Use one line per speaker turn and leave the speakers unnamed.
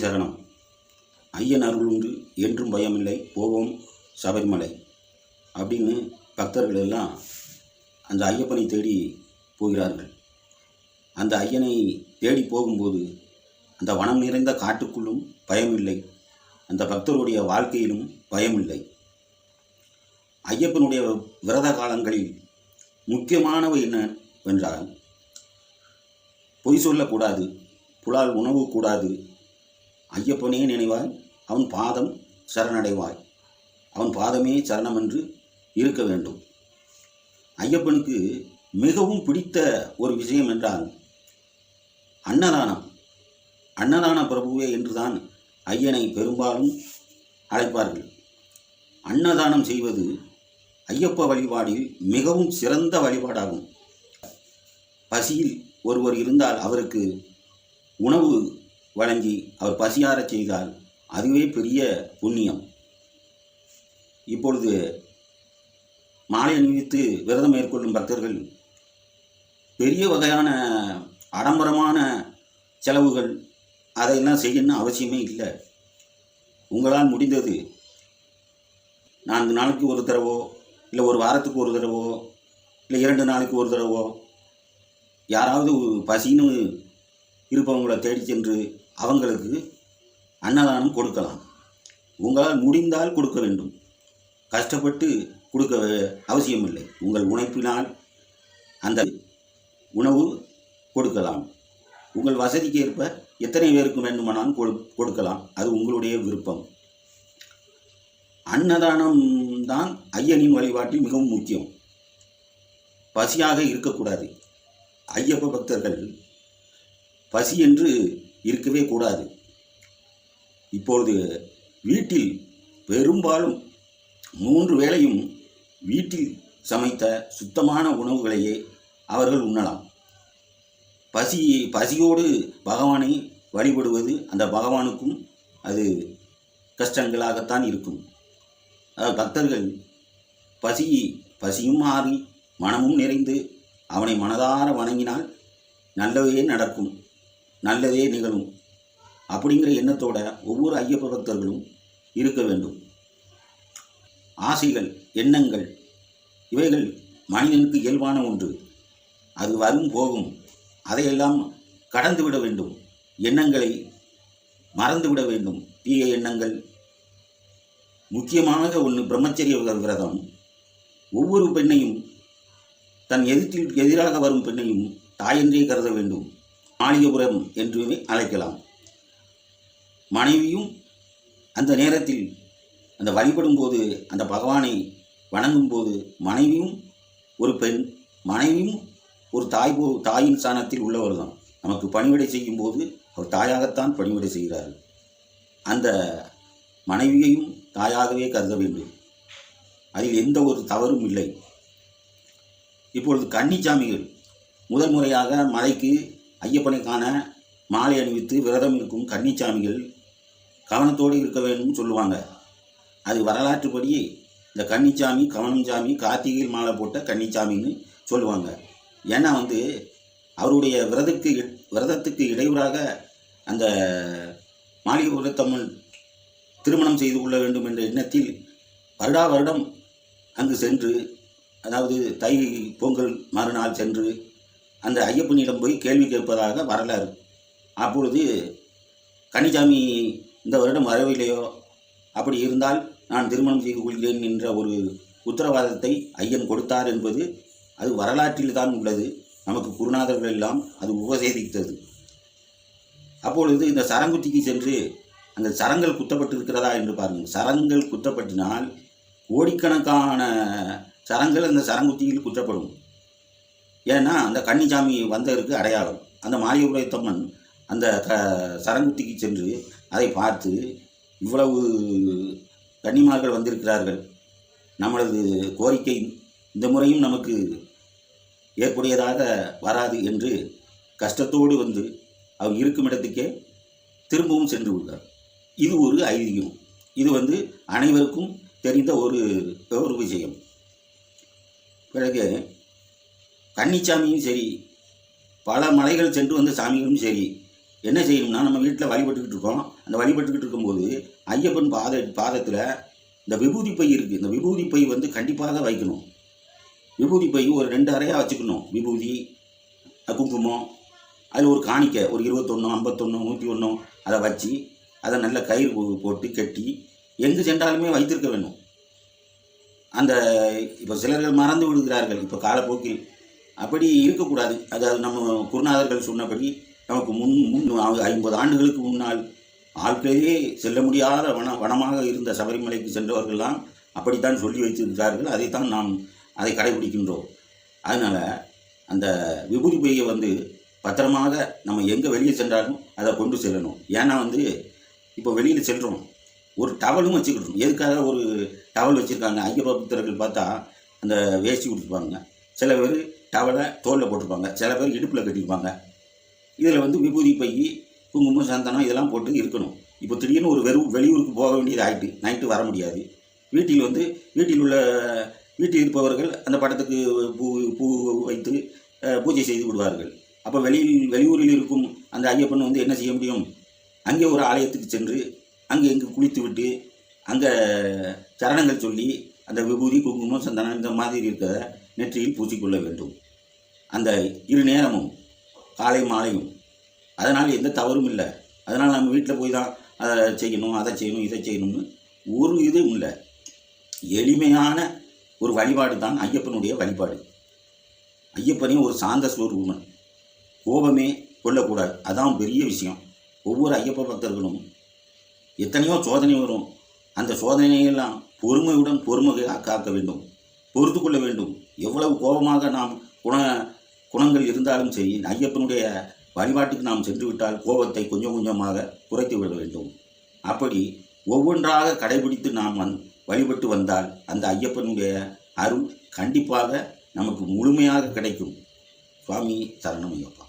சரணம். ஐயன் அருள் உண்டு என்றும் பயமில்லை போவோம் சபரிமலை. அப்படின்னு பக்தர்கள் எல்லாம் அந்த ஐயப்பனை தேடி போகிறார்கள். அந்த ஐயனை தேடி போகும்போது அந்த வனம் நிறைந்த காட்டுக்குள்ளும் பயமில்லை அந்த பக்தருடைய வாழ்க்கையிலும் பயமில்லை. ஐயப்பனுடைய விரத காலங்களில் முக்கியமானவை என்னவென்றால் பொய் சொல்லக்கூடாது புலால் உணவு கூடாது ஐயப்பனே நினைவாய் அவன் பாதம் சரணடைவாய். அவன் பாதமே சரணம் என்று இருக்க வேண்டும். ஐயப்பனுக்கு மிகவும் பிடித்த ஒரு விஷயம் என்றால் அன்னதானம். அன்னதான பிரபுவே என்றுதான் ஐயனை பெரும்பாலும் அழைப்பார்கள். அன்னதானம் செய்வது ஐயப்ப வழிபாடில் மிகவும் சிறந்த வழிபாடாகும். பசியில் ஒருவர் இருந்தால் அவருக்கு உணவு வழங்கி அவர் பசியாரச் செய்தால் அதுவே பெரிய புண்ணியம். இப்பொழுது மாலை அணிவித்து விரதம் மேற்கொள்ளும் பக்தர்கள் பெரிய வகையான ஆடம்பரமான செலவுகள் அதையெல்லாம் செய்யணும்னு அவசியமே இல்லை. உங்களால் முடிந்தது நான்கு நாளைக்கு ஒரு தடவோ இல்லை ஒரு வாரத்துக்கு ஒரு தடவோ இல்லை இரண்டு நாளைக்கு ஒரு தடவோ யாராவது பசின்னு இருப்பவங்களை தேடி சென்று அவங்களுக்கு அன்னதானம் கொடுக்கலாம். உங்களால் முடிந்தால் கொடுக்க வேண்டும். கஷ்டப்பட்டு கொடுக்க அவசியமில்லை. உங்கள் உழைப்பினால் அந்த உணவு கொடுக்கலாம். உங்கள் வசதிக்கு ஏற்ப எத்தனை பேருக்கு வேண்டுமானாலும் கொடு கொடுக்கலாம். அது உங்களுடைய விருப்பம். அன்னதானம் தான் ஐயனின் வழிபாட்டில் மிகவும் முக்கியம். பசியாக இருக்கக்கூடாது. ஐயப்ப பக்தர்கள் பசி என்று இருக்கவே கூடாது. இப்பொழுது வீட்டில் பெரும்பாலும் மூன்று வேளையும் வீட்டில் சமைத்த சுத்தமான உணவுகளையே அவர்கள் உண்ணலாம். பசி பசியோடு பகவானை வழிபடுவது அந்த பகவானுக்கும் அது கஷ்டங்களாகத்தான் இருக்கும். அதாவது பக்தர்கள் பசி பசியும் மாறி மனமும் நிறைந்து அவனை மனதார வணங்கினால் நல்லவையே நடக்கும். நல்லதே நிகழும் அப்படிங்கிற எண்ணத்தோட ஒவ்வொரு ஐயப்ப பக்தர்களும் இருக்க வேண்டும். ஆசைகள் எண்ணங்கள் இவைகள் மனிதனுக்கு இயல்பான ஒன்று. அது வரும் போகும். அதையெல்லாம் கடந்து விட வேண்டும். எண்ணங்களை மறந்து விட வேண்டும். தீய எண்ணங்கள் முக்கியமாக ஒன்று பிரம்மச்சரிய விரதம். ஒவ்வொரு பெண்ணையும் தன் எதிர்த்தில் எதிராக வரும் பெண்ணையும் தாயென்றே கருத வேண்டும். மாளிகபுரம் என்று அழைக்கலாம். மனைவியும் அந்த நேரத்தில் அந்த வழிபடும் போது அந்த பகவானை வணங்கும் போது மனைவியும் ஒரு பெண் மனைவியும் ஒரு தாய் போ தாயின் ஸ்தானத்தில் உள்ளவர் தான் நமக்கு பணிவிடை செய்யும் போது அவர் தாயாகத்தான் பணிவிடை செய்கிறார்கள். அந்த மனைவியையும் தாயாகவே கருத வேண்டும். அதில் எந்த ஒரு தவறும் இல்லை. இப்பொழுது கன்னிச்சாமிகள் முதல் முறையாக மலைக்கு ஐயப்பனை காண மாலை அணிவித்து விரதம் இருக்கும் கன்னிச்சாமிகள் கவனத்தோடு இருக்க வேண்டும் சொல்லுவாங்க. அது வரலாற்றுப்படி இந்த கன்னிச்சாமி கவனம் சாமி கார்த்திகையில் மாலை போட்ட கன்னிச்சாமின்னு சொல்லுவாங்க. ஏன்னா வந்து அவருடைய விரதத்துக்கு விரதத்துக்கு இடையூறாக அந்த மாளிகைபுரத்தம்மன் திருமணம் செய்து கொள்ள வேண்டும் என்ற எண்ணத்தில் வருடா வருடம் அங்கு சென்று அதாவது தை பொங்கல் மறுநாள் சென்று அந்த ஐயப்பனிடம் போய் கேள்வி கேட்பதாக வரலாறு. அப்பொழுது கனிசாமி இந்த வருடம் வரவில்லையோ? அப்படி இருந்தால் நான் திருமணம் செய்து கொள்கிறேன் என்ற ஒரு உத்தரவாதத்தை ஐயன் கொடுத்தார் என்பது அது வரலாற்றில் தான் உள்ளது. நமக்கு குருநாதர்கள் எல்லாம் அது உபசேதித்தது. அப்பொழுது இந்த சரங்குத்திக்கு சென்று அந்த சரங்கள் குத்தப்பட்டு இருக்கிறதா என்று பாருங்கள். சரங்கள் குத்தப்பட்டினால் கோடிக்கணக்கான சரங்கள் அந்த சரங்குத்தியில் குத்தப்படும். ஏன்னா அந்த கன்னிசாமி வந்ததற்கு அடையாளம். அந்த மாயபுரத்தம்மன் அந்த க சரங்குத்திக்கு சென்று அதை பார்த்து இவ்வளவு கன்னிமார்கள் வந்திருக்கிறார்கள். நம்மளது கோரிக்கை இந்த முறையும் நமக்கு ஏற்புடையதாக வராது என்று கஷ்டத்தோடு வந்து அவர் இருக்கும் இடத்துக்கே திரும்பவும் சென்று விடுறார் இது ஒரு ஐதீகம். இது வந்து அனைவருக்கும் தெரிந்த ஒரு ஒரு விஷயம். பிறகு கன்னிச்சாமியும் சரி பல மலைகள் சென்று வந்த சாமிகளும் சரி என்ன செய்யணும்னா நம்ம வீட்டில் வழிபட்டுக்கிட்டு இருக்கோம். அந்த வழிபட்டுக்கிட்டு இருக்கும்போது ஐயப்பன் பாத பாதத்தில் இந்த விபூதி பை இருக்குது இந்த விபூதி பை வந்து கண்டிப்பாக தான் வைக்கணும். விபூதி பை ஒரு ரெண்டு அறையாக வச்சுக்கணும். விபூதி குங்குமம் அதில் ஒரு காணிக்கை ஒரு இருபத்தொன்று ஐம்பத்தொன்று நூற்றி ஒன்று அதை வச்சு அதை நல்ல கயிறு போட்டு கட்டி எங்கு சென்றாலுமே வைத்திருக்க வேணும். அந்த இப்போ சிலர்கள் மறந்து விடுகிறார்கள். இப்போ காலப்போக்கில் அப்படி இருக்கக்கூடாது. அதாவது நம்ம குருநாதர்கள் சொன்னபடி நமக்கு முன் முன் ஐம்பது ஆண்டுகளுக்கு முன்னால் ஆட்களே செல்ல முடியாத வன வனமாக இருந்த சபரிமலைக்கு சென்றவர்கள்லாம் அப்படித்தான் சொல்லி வைத்திருக்கிறார்கள். அதைத்தான் நாம் அதை கடைபிடிக்கின்றோம். அதனால் அந்த விபூதி பையை வந்து பத்திரமாக நம்ம எங்கே வெளியே சென்றாலும் அதை கொண்டு செல்லணும். ஏன்னா வந்து இப்போ வெளியில் செல்கிறோம் ஒரு டவலும் வச்சுக்கிட்டோம் எதுக்காக ஒரு டவல் வச்சுருக்காங்க? ஐயப்ப பக்தர்கள் பார்த்தா அந்த வேஷ்டி கொடுத்துருப்பாங்க. சில பேர் டவலை தோலில் போட்டிருப்பாங்க சில பேர் இடுப்பில் கட்டியிருப்பாங்க. இதில் வந்து விபூதி பை குங்குமம் சந்தனம் இதெல்லாம் போட்டு இருக்கணும். இப்போ திடீர்னு ஒரு வெறும் வெளியூருக்கு போக வேண்டியது ஆயிட்டு நைட்டு வர முடியாது. வீட்டில் வந்து வீட்டில் உள்ள வீட்டில் இருப்பவர்கள் அந்த படத்துக்கு பூ பூ வைத்து பூஜை செய்து விடுவார்கள். அப்போ வெளியில் வெளியூரில் இருக்கும் அந்த ஐயப்பன் வந்து என்ன செய்ய முடியும்? அங்கே ஒரு ஆலயத்துக்கு சென்று அங்கே இங்கே குளித்து விட்டு அங்கே சரணங்கள் சொல்லி அந்த விபூதி குங்குமம் சந்தனம் இந்த மாதிரி இருக்கிறத நெற்றியில் பூசிக்கொள்ள வேண்டும். அந்த இரு நேரமும் காலை மாலையும். அதனால் எந்த தவறும் இல்லை. அதனால் நம்ம வீட்டில் போய் தான் அதை செய்யணும் அதை செய்யணும் இதை செய்யணும்னு ஒரு இதுவும் இல்லை. எளிமையான ஒரு வழிபாடு தான் ஐயப்பனுடைய வழிபாடு. ஐயப்பனையும் ஒரு சாந்த ஸ்வரூபன் கோபமே கொள்ளக்கூடாது. அதான் பெரிய விஷயம். ஒவ்வொரு ஐயப்ப பக்தர்களும் எத்தனையோ சோதனை வரும். அந்த சோதனையெல்லாம் பொறுமையுடன் பொறுமையாக காக்க வேண்டும். பொறுத்து கொள்ள வேண்டும். எவ்வளவு கோபமாக நாம் குண குணங்கள் இருந்தாலும் சரி ஐயப்பனுடைய வழிபாட்டுக்கு நாம் சென்று விட்டால் கோபத்தை கொஞ்சம் கொஞ்சமாக குறைத்து விட வேண்டும். அப்படி ஒவ்வொன்றாக கடைபிடித்து நாம் வந் வழிபட்டு வந்தால் அந்த ஐயப்பனுடைய அருள் கண்டிப்பாக நமக்கு முழுமையாக கிடைக்கும். சுவாமி சரணம் ஐயப்பா.